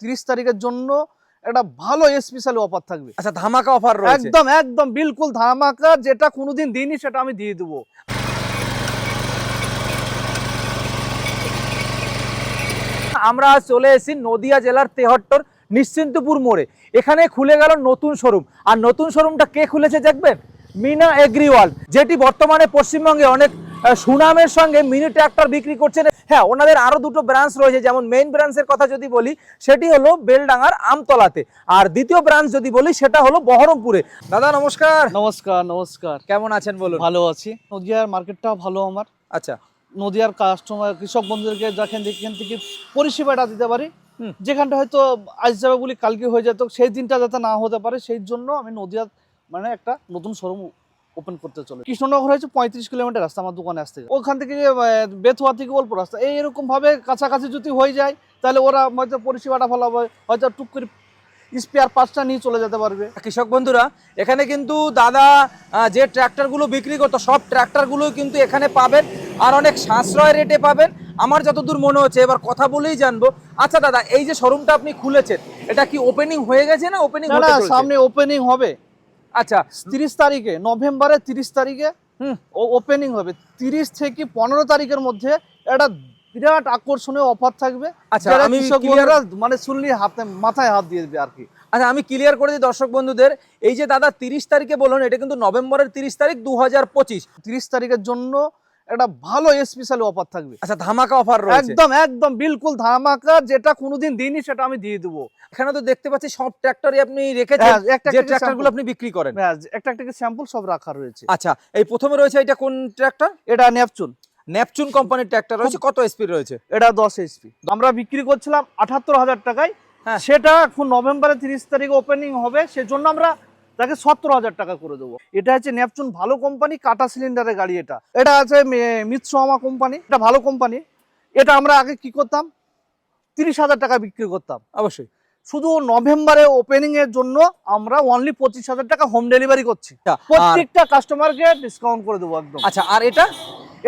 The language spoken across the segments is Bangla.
তিরিশ তারিখের জন্য একটা ভালো স্পেশাল অফার থাকবে। আচ্ছা ধামাকা অফার একদম একদম বিলকুল ধামাকা যেটা কোনোদিন দিইনি সেটা আমি দিয়ে দেবো। আমরা আজ চলে এসেছি নদিয়া জেলার তেহট্টর নিশ্চিন্তপুর মোড়ে। এখানে খুলে গেল নতুন শোরুম আর নতুন শোরুমটা কে খুলেছে দেখবেন? মিনা এগ্রিওয়াল যেটি বর্তমানে পশ্চিমবঙ্গে অনেক সুনামের সঙ্গে মিনি ট্রাক্টর বিক্রি করছেন। হ্যাঁ ওনাদের আরও দুটো ব্রাঞ্চ রয়েছে যেমন মেইন ব্রাঞ্চের কথা যদি বলি সেটি হলো বেলডাঙ্গার আমতলাতে। আর দ্বিতীয় ব্রাঞ্চ যদি বলি সেটা হলো বহরমপুরে। দাদা নমস্কার। নমস্কার নমস্কার। কেমন আছেন বলুন? ভালো আছি। নদিয়ার মার্কেটটা ভালো আমার। আচ্ছা। নদিয়ার কাস্টমার কৃষক বন্ধুদেরকে যেখান থেকে থেকে পরিষেবাটা দিতে পারি। যেখানটা হয়তো আজ যাবে বলি কালকে হয়ে যেত সেই দিনটা যাতে না হতে পারে সেই জন্য আমি নদিয়া মানে একটা নতুন শোরুম ওপেন করতে চলে। কৃষ্ণনগর হয়েছে পঁয়ত্রিশ কিলোমিটার রাস্তা আমার দোকানে আসতে। ওখান থেকে বেথুয়া থেকে অল্প রাস্তা। এই এরকম ভাবে কাছাকাছি যদি হয়ে যায় তাহলে ওরা হয়তো পরিষেবাটা ভালো হবে হয়তো টুক করে স্পেয়ার পার্টসটা নিয়ে চলে যেতে পারবে। কৃষক বন্ধুরা এখানে কিন্তু দাদা যে ট্র্যাক্টরগুলো বিক্রি করতো সব ট্র্যাক্টরগুলো কিন্তু এখানে পাবেন আর অনেক সাশ্রয় রেটে পাবেন। আমার যতদূর মনে হচ্ছে এবার কথা বলেই জানব। আচ্ছা দাদা এই যে শোরুমটা আপনি খুলেছেন এটা কি ওপেনিং হয়ে গেছে না ওপেনিং না সামনে ওপেনিং হবে। আচ্ছা তিরিশ তারিখে নভেম্বরের তিরিশ তারিখে হুম। ও ওপেনিং হবে। তিরিশ থেকে পনেরো তারিখের মধ্যে একটা বিরাট আকর্ষণীয় অফার থাকবে। আচ্ছা আমি মানে শুনলি হাতে মাথায় হাত দিয়ে দেবে আর কি। আচ্ছা আমি ক্লিয়ার করে দিই দর্শক বন্ধুদের এই যে দাদা তিরিশ তারিখে বলুন এটা কিন্তু নভেম্বরের তিরিশ তারিখ দু হাজার পঁচিশ। তিরিশ তারিখের জন্য একটা ভালো স্পেশাল অফার থাকবে। আচ্ছা ধামাকা অফার রয়েছে। একদম একদম বিলকুল ধামাকা যেটা কোনোদিন দিইনি সেটা আমি দিয়ে দেবো। এখানে তো দেখতে পাচ্ছি সব ট্র্যাক্টরই আপনি রেখেছেন হ্যাঁ, একটা যে ট্র্যাক্টরগুলো আপনি বিক্রি করেন। হ্যাঁ, একটা একটা স্যাম্পল সব রাখা রয়েছে। আচ্ছা এই প্রথমে রয়েছে এটা কোন ট্র্যাক্টর এটা নেপচুন নেপচুন কোম্পানির ট্র্যাক্টর রয়েছে কত স্পিড রয়েছে? এটা দশ এইচপি আমরা বিক্রি করছিলাম আঠাত্তর হাজার টাকায়। হ্যাঁ। সেটা এখন নভেম্বরের তিরিশ তারিখে ওপেনিং হবে সেজন্য আমরা তাকে সত্তর হাজার টাকা করে দেবো। এটা হচ্ছে নেপচুন ভালো কোম্পানি কাটা সিলিন্ডারের গাড়ি এটা। এটা আছে মিৎসোমা কোম্পানি এটা ভালো কোম্পানি এটা আমরা আগে কি করতাম? তিরিশ হাজার টাকা বিক্রি করতাম। অবশ্যই। শুধু নভেম্বরে ওপেনিং এর জন্য আমরা অনলি পঁচিশ হাজার টাকা হোম ডেলিভারি করছি। আচ্ছা, প্রত্যেকটা কাস্টমারকে ডিসকাউন্ট করে দেবো একদম। আচ্ছা আর এটা?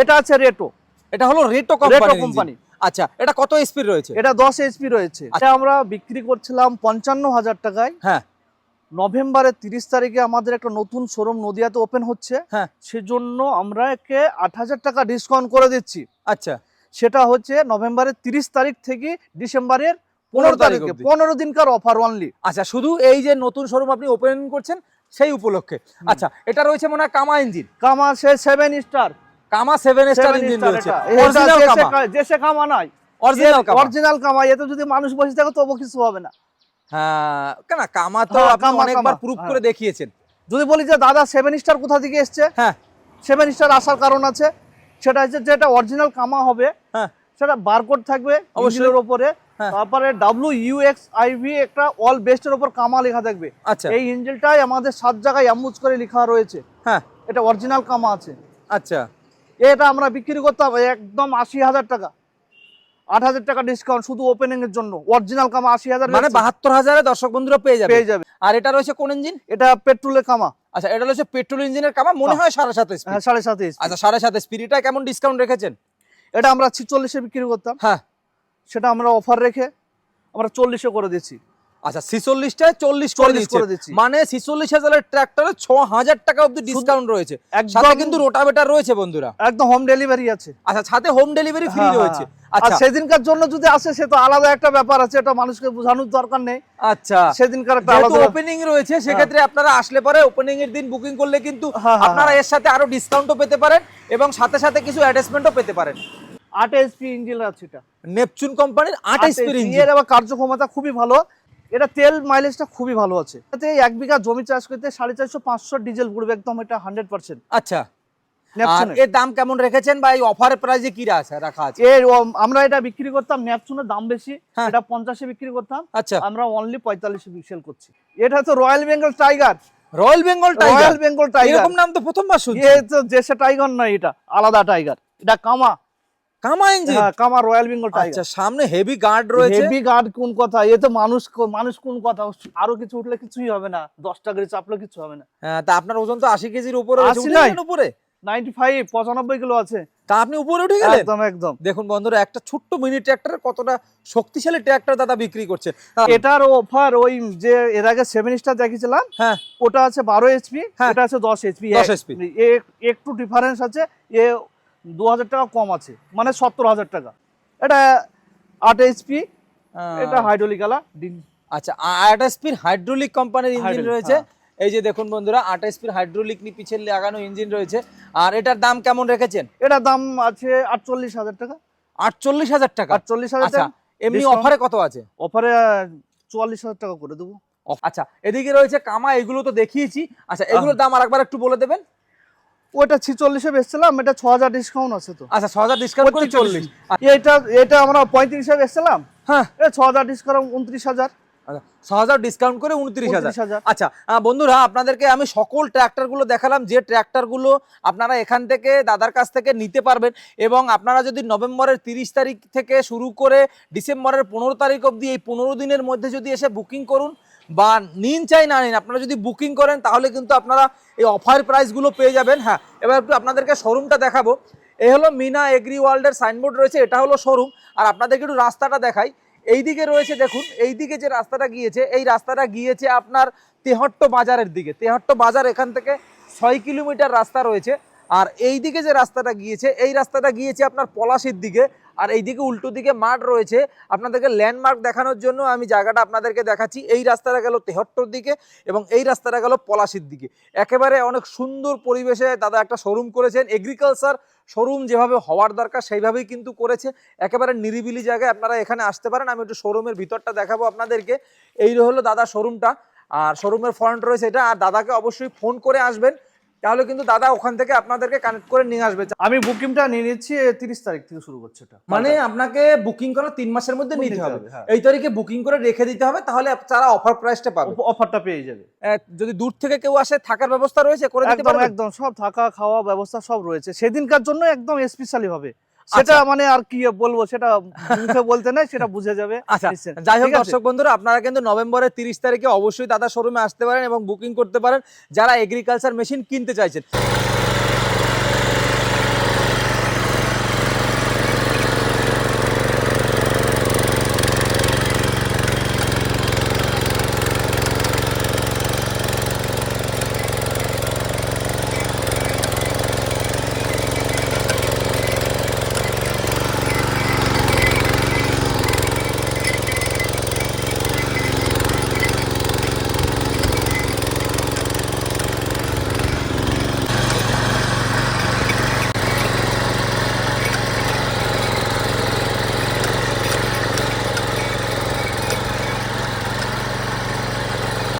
এটা আছে রেটো এটা হলো রেটো কোম্পানি আচ্ছা এটা কত স্পিড রয়েছে? এটা দশ এইচপি রয়েছে। এটা আমরা বিক্রি করছিলাম পঞ্চান্ন হাজার টাকায়। হ্যাঁ। নভেম্বরের তিরিশ তারিখে আমাদের একটা নতুন শোরুম নদিয়াতে ওপেন হচ্ছে। হ্যাঁ। সেজন্য আমরা একে আট হাজার টাকা ডিসকাউন্ট করে দিচ্ছি। আচ্ছা। সেটা হচ্ছে নভেম্বরের তিরিশ তারিখ থেকে ডিসেম্বরের পনেরো তারিখে পনেরো দিনকার অফার অনলি আচ্ছা শুধু এই যে নতুন শোরুম আপনি ওপেন করছেন সেই উপলক্ষে। আচ্ছা এটা রয়েছে মনে হয় কামা ইঞ্জিন। কামা সে সেভেন স্টার কামা সেভেন স্টার ইঞ্জিন রয়েছে। কামা। নাই। অরিজিনাল কামা। এতে যদি মানুষ বসে থাকে তবু কিছু হবে না। কেন কামা তো হ্যাঁ, আপনি অনেকবার প্রুফ হ্যাঁ। করে দেখিয়েছেন। যদি বলি যে দাদা সেভেন স্টার কোথা থেকে এসছে? হ্যাঁ। সেভেন স্টার আসার কারণ আছে। সেটা হচ্ছে যেটা অরিজিনাল কামা হবে। হ্যাঁ। সেটা বারকোড থাকবে হ্যাঁ। তারপরে ডাব্লিউ ইউএক্স আইভি একটা অল বেস্টের উপর কামা লেখা থাকবে। আচ্ছা। এই ইঞ্জিনটাই আমাদের সাত জায়গায় অ্যামুজ করে লেখা রয়েছে। হ্যাঁ। এটা অরিজিনাল কামা আছে। আচ্ছা। এটা আমরা বিক্রি করতাম একদম আশি হাজার টাকা। আট হাজার টাকা ডিসকাউন্ট শুধু ওপেনিং এর জন্য। অরিজিনাল কামা আশি হাজার মানে বাহাত্তর হাজারে দর্শক বন্ধুরা পেয়ে যাবে। পেয়ে যাবে। আর এটা রয়েছে কোন ইঞ্জিন এটা পেট্রোলের কামা। আচ্ছা এটা রয়েছে পেট্রোল ইঞ্জিনের কামা মনে হয় সাড়ে সাত হ্যাঁ সাড়ে সাত আচ্ছা সাড়ে সাত স্পিরিটা কেমন ডিসকাউন্ট রেখেছেন? এটা আমরা ছিচল্লিশে বিক্রি করতাম। হ্যাঁ। সেটা আমরা অফার রেখে আমরা চল্লিশে করে দিচ্ছি আচ্ছা ছিচল্লিশটায় চল্লিশ করে 40 দিচ্ছে। মানে ছিচল্লিশ হাজারের ট্র্যাক্টরে ছ হাজার টাকা অব্দি ডিসকাউন্ট রয়েছে। সাথে কিন্তু রোটাভেটার রয়েছে বন্ধুরা। একদম হোম ডেলিভারি আছে। আচ্ছা সাথে হোম ডেলিভারি ফ্রি হ্যাঁ, রয়েছে। হ্যাঁ। আর আচ্ছা। সেদিনকার জন্য যদি আসে সে তো আলাদা একটা ব্যাপার আছে এটা মানুষকে বোঝানোর দরকার নেই। আচ্ছা। সেদিনকার একটা আলাদা ওপেনিং রয়েছে সেক্ষেত্রে আপনারা আসলে পরে ওপেনিং এর দিন বুকিং করলে কিন্তু হ্যাঁ, হ্যাঁ, আপনারা এর সাথে আরও ডিসকাউন্টও পেতে পারেন এবং সাথে সাথে কিছু অ্যাটাচমেন্টও পেতে পারেন। আট এইচপি ইঞ্জিন আছে এটা। নেপচুন কোম্পানির আট স্পিড ইঞ্জিন এর আবার কার্যক্ষমতা খুবই ভালো। এটা তেল মাইলেজটা খুবই ভালো আছে। এতে এক বিঘা জমি চাষ করতে সাড়ে চারশো পাঁচশো ডিজেল পড়বে একদম এটা হান্ড্রেড পার্সেন্ট আচ্ছা। আর এর দাম কেমন রেখেছেন বা এই অফারের প্রাইসে কি আছে রাখা আছে? এর আমরা এটা বিক্রি করতাম ন্যাপচুনের দাম বেশি হ্যাঁ। এটা পঞ্চাশে বিক্রি করতাম। আচ্ছা। আমরা অনলি পঁয়তাল্লিশে সেল করছি। এটা তো royal Bengal tiger royal Bengal tiger royal Bengal tiger এরকম নাম তো প্রথমবার শুনছি। এ তো দেশে টাইগার নয় এটা আলাদা টাইগার এটা কামা। কামা ইঞ্জিন। হ্যাঁ কামা রয়্যাল বেঙ্গল আচ্ছা সামনে হেভি গার্ড রয়েছে। হেভি গার্ড কোন কথা? এ তো মানুষ মানুষ কোন কথা? আরও কিছু উঠলে কিছুই হবে না। দশটা গাড়ি চাপলে কিছু হবে না। হ্যাঁ, তা আপনার ওজন তো আশি কেজির উপরে রয়েছে। 80 উঠে নয়। গেলেন উপরে? নাইনটি ফাইভ পঁচানব্বই কিলো আছে। তা আপনি উপরে উঠে গেলেন? একদম একদম। দেখুন বন্ধুরা একটা ছোট্ট মিনি ট্র্যাক্টর কতটা শক্তিশালী ট্র্যাক্টর দাদা বিক্রি করছে। এটার অফার ওই যে এর আগে সেভেন স্টার দেখিয়েছিলাম হ্যাঁ। ওটা আছে বারো এইচপি হ্যাঁ। এটা আছে দশ এইচপি 10 HP একটু ডিফারেন্স আছে। এ দু হাজার টাকা কম আছে। মানে সত্তর হাজার টাকা। এটা আট এইচপি এটা হাইড্রোলিক আলা। আচ্ছা আট স্পিড হাইড্রোলিক কোম্পানির ইঞ্জিন রয়েছে। হ্যাঁ। এই যে দেখুন বন্ধুরা আট স্পিড হাইড্রোলিক নি পিছে লাগানো ইঞ্জিন রয়েছে। আর এটার দাম কেমন রেখেছেন? এটার দাম আছে আটচল্লিশ হাজার টাকা। আটচল্লিশ হাজার টাকা? আটচল্লিশ হাজার আচ্ছা টাকা। এমনি অফারে কত আছে? অফারে চুয়াল্লিশ হাজার টাকা করে দেবো। আচ্ছা এদিকে রয়েছে কামা এগুলো তো দেখিয়েছি। আচ্ছা এগুলোর দাম আরেকবার একটু বলে দেবেন। ওইটা ছিচল্লিশে বেচছিলাম এটা ছ হাজার ডিসকাউন্ট আছে তো। আচ্ছা ছ হাজার ডিসকাউন্ট করে চল্লিশ। এটা এটা আমরা পঁয়ত্রিশে বেচছিলাম। হ্যাঁ। এটা ছ হাজার ডিসকাউন্ট উনত্রিশ হাজার। আচ্ছা ছ হাজার ডিসকাউন্ট করে উনত্রিশ হাজার। 29,000 আচ্ছা বন্ধুরা আপনাদেরকে আমি সকল ট্র্যাক্টরগুলো দেখালাম যে ট্র্যাক্টরগুলো আপনারা এখান থেকে দাদার কাছ থেকে নিতে পারবেন এবং আপনারা যদি নভেম্বরের তিরিশ তারিখ থেকে শুরু করে ডিসেম্বরের পনেরো তারিখ অবধি এই পনেরো দিনের মধ্যে যদি এসে বুকিং করুন বা নিন চাই না নিন, আপনারা যদি বুকিং করেন তাহলে কিন্তু আপনারা এই অফার প্রাইসগুলো পেয়ে যাবেন। হ্যাঁ এবার একটু আপনাদেরকে শোরুমটা দেখাবো। এই হলো মিনা এগ্রি ওয়ার্ল্ডের সাইনবোর্ড রয়েছে, এটা হলো শোরুম আর আপনাদেরকে একটু রাস্তাটা দেখাই। এইদিকে রয়েছে, দেখুন, এইদিকে যে রাস্তাটা গিয়েছে, এই রাস্তাটা গিয়েছে আপনার তেহট্ট বাজারের দিকে। তেহট্ট বাজার এখান থেকে ছয় কিলোমিটার রাস্তা রয়েছে। আর এই দিকে যে রাস্তাটা গিয়েছে, এই রাস্তাটা গিয়েছে আপনার পলাশির দিকে। আর এইদিকে উল্টো দিকে মাঠ রয়েছে। আপনাদেরকে ল্যান্ডমার্ক দেখানোর জন্য আমি জায়গাটা আপনাদেরকে দেখাচ্ছি। এই রাস্তাটা গেল তেহট্টর দিকে এবং এই রাস্তাটা গেল পলাশির দিকে। একেবারে অনেক সুন্দর পরিবেশে দাদা একটা শোরুম করেছেন। এগ্রিকালচার শোরুম যেভাবে হওয়ার দরকার সেইভাবেই কিন্তু করেছে। একেবারে নিরিবিলি জায়গায় আপনারা এখানে আসতে পারেন। আমি একটু শোরুমের ভিতরটা দেখাবো আপনাদেরকে। এই হলো দাদা শোরুমটা আর শোরুমের ফ্রন্ট রয়েছে এটা। আর দাদাকে অবশ্যই ফোন করে আসবেন। তাহলে কিন্তু দাদা ওখান থেকে আপনাদেরকে কানেক্ট করে নিয়ে আসবে। আমি বুকিংটা নিয়ে নিচ্ছি তিরিশ তারিখ থেকে শুরু করছে এটা। মানে আপনাকে বুকিং করা তিন মাসের মধ্যে নিতে হবে, হ্যাঁ। এই তারিখে বুকিং করে রেখে দিতে হবে তাহলে তারা অফার প্রাইসটা পাবে। অফারটা পেয়ে যাবে। যদি দূর থেকে কেউ আসে থাকার ব্যবস্থা রয়েছে করে দিতে পারবে? একদম সব থাকা খাওয়া ব্যবস্থা সব রয়েছে। সেদিনকার জন্য একদম স্পেশালি হবে সেটা আচ্ছা। মানে আর কি বলব সেটা মুখে বলতে নাই সেটা বুঝে যাবে আচ্ছা। যাই হোক দর্শক বন্ধুরা আপনারা কিন্তু নভেম্বরের তিরিশ তারিখে অবশ্যই দাদা শোরুমে আসতে পারেন এবং বুকিং করতে পারেন যারা এগ্রিকালচার মেশিন কিনতে চাইছেন